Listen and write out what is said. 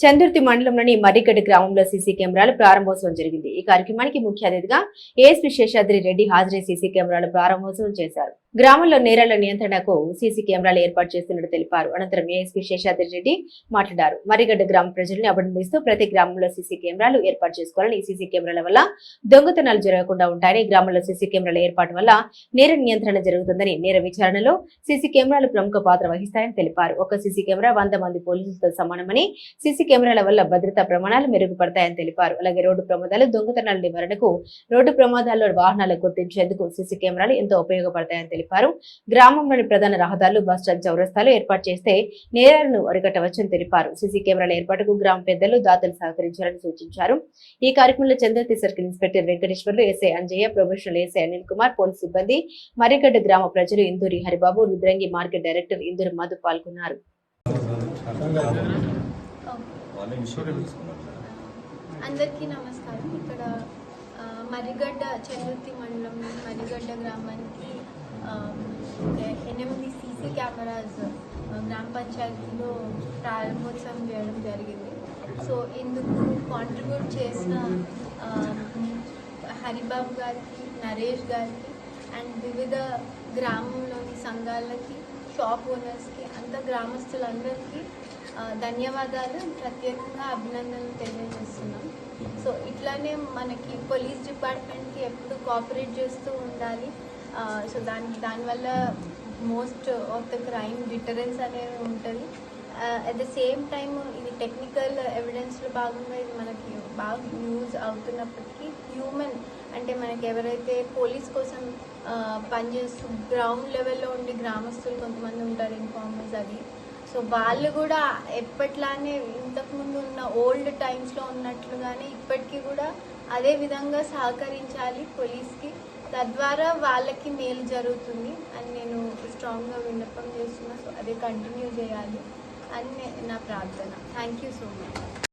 చందుర్తి మండలంలోని మర్రిగడ్డ గ్రామంలో సీసీ కెమెరాలు ప్రారంభోత్సవం జరిగింది. ఈ కార్యక్రమానికి ముఖ్య అతిథిగా ఏఎస్పీ శేషాద్రి రెడ్డి హాజరై సీసీ కెమెరాలు ప్రారంభోత్సవం చేశారు. గ్రామంలో నేరాల నియంత్రణకు సీసీ కెమెరాలు ఏర్పాటు చేస్తున్నట్టు తెలిపారు. అనంతరం ఏఎస్పీ శేషాద్రి రెడ్డి మాట్లాడారు. మర్రిగడ్డ గ్రామ ప్రజల్ని అభినందిస్తూ ప్రతి గ్రామంలో సీసీ కెమెరాలు ఏర్పాటు చేసుకోవాలని ఈ సీసీ కెమెరాల వల్ల దొంగతనాలు జరగకుండా ఉంటాయని గ్రామంలో సీసీ కెమెరాల ఏర్పాటు వల్ల నేర నియంత్రణ జరుగుతుందని నేర విచారణలో సీసీ కెమెరాలు ప్రముఖ పాత్ర వహిస్తాయని తెలిపారు. ఒక సీసీ కెమెరా వంద మంది పోలీసులతో సమానమని సీసీ కెమెరాల వల్ల భద్రతా ప్రమాణాలు మెరుగుపడతాయని తెలిపారు. అలాగే రోడ్డు ప్రమాదాలు దొంగతనాల నివారణకు రోడ్డు ప్రమాదాల్లో వాహనాలు గుర్తించేందుకు సీసీ కెమెరాలు ఎంతో ఉపయోగపడతాయని తెలిపారు. గ్రామంలోని ప్రధాన రహదారులు బస్ స్టాండ్ చౌరస్తాలు ఏర్పాటు చేస్తే నేరాలను అరికట్టవచ్చని తెలిపారు. సీసీ కెమెరాల ఏర్పాటుకు గ్రామ పెద్దలు దాతలు సహకరించాలని సూచించారు. ఈ కార్యక్రమంలో Chandrathi circle inspector Venkateswarlu SI Anjaiah professional SI Anil Kumar police సిబ్బంది మర్రిగడ్డ గ్రామ ప్రజలు ఇందూరి హరిబాబు రుద్రంగి మార్కెట్ డైరెక్టర్ ఇందూరి మధు పాల్గొన్నారు. అందరికీ నమస్కారం. ఇక్కడ ఆ, మర్రిగడ్డ చందుర్తి మండలం మర్రిగడ్డ గ్రామానికి ఆ, సీసీ కెమెరాస్ గ్రామ పంచాయతీలో ప్రారంభోత్సవం చేయడం జరిగింది. సో ఇందుకు కాంట్రిబ్యూట్ చేసిన హరిబాబు గారికి నరేష్ గారికి అండ్ వివిధ గ్రామంలోని సంఘాలకి షాప్ ఓనర్స్కి అంత గ్రామస్తులందరికీ ధన్యవాదాలు ప్రత్యేకంగా అభినందనలు తెలియజేస్తున్నాం. సో ఇట్లానే మనకి పోలీస్ డిపార్ట్మెంట్కి ఎప్పుడు కోఆపరేట్ చేస్తూ ఉండాలి. సో దాని దానివల్ల most of the crime deterrence అనేది ఉంటుంది. అట్ ద సేమ్ టైం ఇది టెక్నికల్ ఎవిడెన్స్లో భాగంగా ఇది మనకి బాగా యూజ్ అవుతున్నప్పటికీ హ్యూమన్ అంటే మనకి ఎవరైతే పోలీస్ కోసం పనిచేస్తూ గ్రౌండ్ లెవెల్లో ఉండి గ్రామస్తులు కొంతమంది ఉంటారు ఇన్ఫార్మర్స్ అది సో వాళ్ళు కూడా ఎప్పట్లానే ఇంతకుముందు ఉన్న ఓల్డ్ టైమ్స్లో ఉన్నట్లుగానే ఇప్పటికీ కూడా అదే విధంగా సహకరించాలి పోలీస్కి తద్వారా వాళ్ళకి మేలు జరుగుతుంది అని నేను స్ట్రాంగ్గా విన్నపం చేస్తున్నా. సో అదే కంటిన్యూ చేయాలి అని నా ప్రార్థన. Thank you so much